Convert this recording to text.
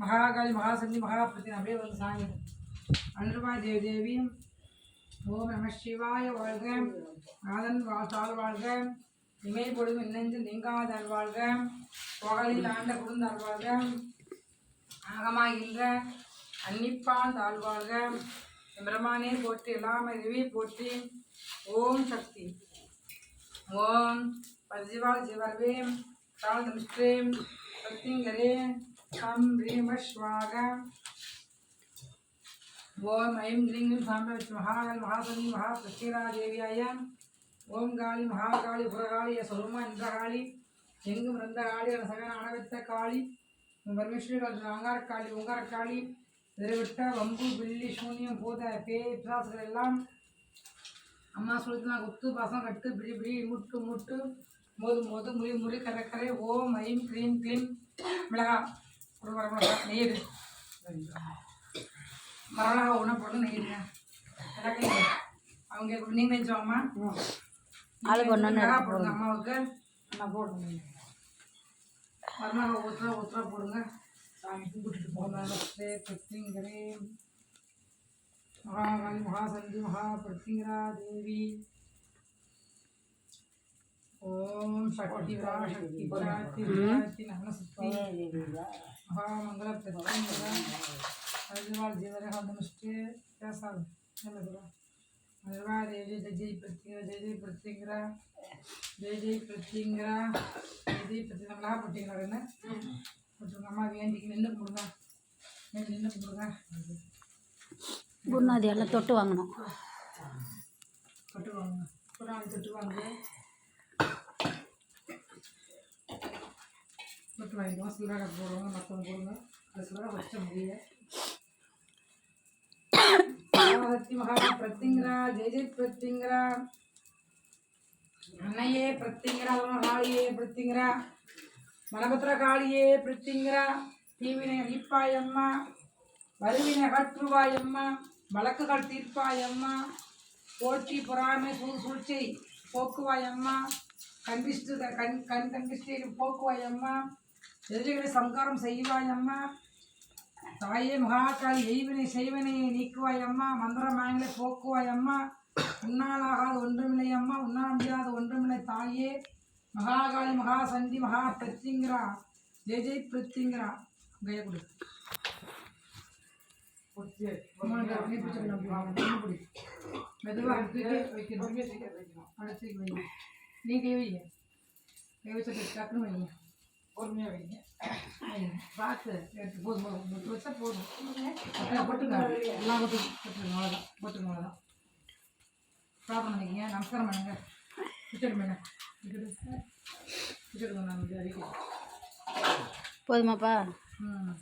மகாகாளி மகாசந்தி மகாபதி அப்படியே வந்து சாமி. அன்றுபாய் தேவி தேவி ஓம் நம சிவாய வாழ்க. நாதன் வாழ்த்தாள் வாழ்க. இமை பொழுது இணைந்து நீங்காத வாழ்க. புகழில் ஆண்ட குடுந்தாள் வாழ்க. ஆகமாகின்ற அன்னிப்பான் தாழ்வாழ்க பிரமானே போற்றி எல்லாமே தேவி போற்றி. ஓம் சக்தி. ஓம். பரிஜிவால் ஜிவர்வே தாழ்தமிஷ்டே சக்திங்கரே கம் ரீமஸ்வாக. ஓம் ஐம் க்ரீம் சாம்பவச் மகாகாளி மகாசனி மகாபிரத்யேகாதேவியாய ஓம் காளி மகாகாளி புறகாளி சொருமா இந்திரகாளி. எங்கும் ரந்தகாளி ரசகன அனவித்த காளி. பரமேஸ்வரி அங்காரக்காளி உங்காரக்காளி. திருவிட்ட வம்பு பில்லி சூன்யம் பூத பேய் பிசாசுகள் எல்லாம் அம்மா சொல்லுனா குத்து பாசம் கட்டு பிடி பிடி முட்டு முட்டு மோது மோது முறி முறி கரை கரை. ஓம் ஐம் க்ரீம் க்ளீம். மிளகா. ஒரு வர மிளகா நெய்யுது. மரமிளகா ஒன்று போட்டு எல்லாத்தையும் நெய். அவங்க நீங்கள் நெஞ்சோம்மா ஆளுக்கு ஒன்று மிளகா போடுங்க அம்மாவுக்கு. அம்மா போடுங்க மருமக ஊற்றுறா ஊற்றுறா போடுங்க. சாமி கும்பிட்டுட்டு போங்க. நமஸ்தே பிரத்யங்கரே மகாகாளி மகாசந்தி மகா பிரத்யங்கரா தேவி. ஓம் சக்தி வரா சக்தி பராத்தி விராத்தி நகனசக்தி மகாமங்கல பிரத்யங்கரா அர்ஜுனால் ஜீவரக நமஸ்தே பேசாது. தேவி ஜெய் ஜெய் பிரத்யங்கரா ஜெய் ஜெய் பிரத்யங்கரா. ஜெய் ஜெய் பிரத்யங்கரா. ஜெய் ஜெய் பிரத்யங்கரா போட்டிங்களா என்ன போட்டுருங்க. அம்மா வேண்டிக்கு நின்று கொடுங்க வேண்டி நின்று கொடுங்க குருநாதி எல்லாம் தொட்டு வாங்கணும். தொட்டு வாங்க. குரான் தொட்டு வாங்க. தொட்டு வாங்கிக்குவோம் சில்லறை போடுவாங்க மற்றவங்க போடுங்க. அது சில்லறை வச்ச முடியல. மகாசக்தி பிரத்திங்கரா ஜெய ஜெய் பிரத்திங்கிறா அன்னையே பிரத்திங்கிறா காளியே பிரத்திங்கரா. மலபத்திர காளியே பிரத்திங்கிறா தீவினை அழிப்பாயம்மா வருவினை அகற்றுவாயம்மா. வழக்குகள் தீர்ப்பாயம்மா. போற்றி பொறாமை சூழ் சூழ்ச்சி போக்குவாயம்மா. கண்டிஷ்டு கண் கண் கண்டிஷ்டை போக்குவாயம்மா. எதிரிகளை சங்காரம் செய்வாயம்மா தாயே மகாகாளி எய்வினை செய்வனையை நீக்குவாயம்மா மந்திர மாயங்களை போக்குவாயம்மா உன்னாலாகாத ஒன்றுமில்லை அம்மா. உன்னால் முடியாத ஒன்றுமில்லை தாயே. மகாகாளி மகாசந்தி மகா பிரத்திங்கரா. ஜெய ஜெய் பிரத்திங்கரா. கைய கொடு. நீ கை வைங்க. கை வச்சுட்டு டக்குன்னு வைங்க. பொறுமையாக வைங்க. பார்த்து எடுத்து போதும் முட்டு வச்சா போதும். போட்டுங்க. எல்லாம் போட்டு போட்டுருங்க அவ்வளோதான் போட்டுருங்க அவ்வளோதான் பிரார்த்தனை பண்ணிக்கங்க நமஸ்காரம் பண்ணுங்க. விட்டுடு மேடம். விட்டுடு விட்டுடுங்க நான் போதுமாப்பா? ம்.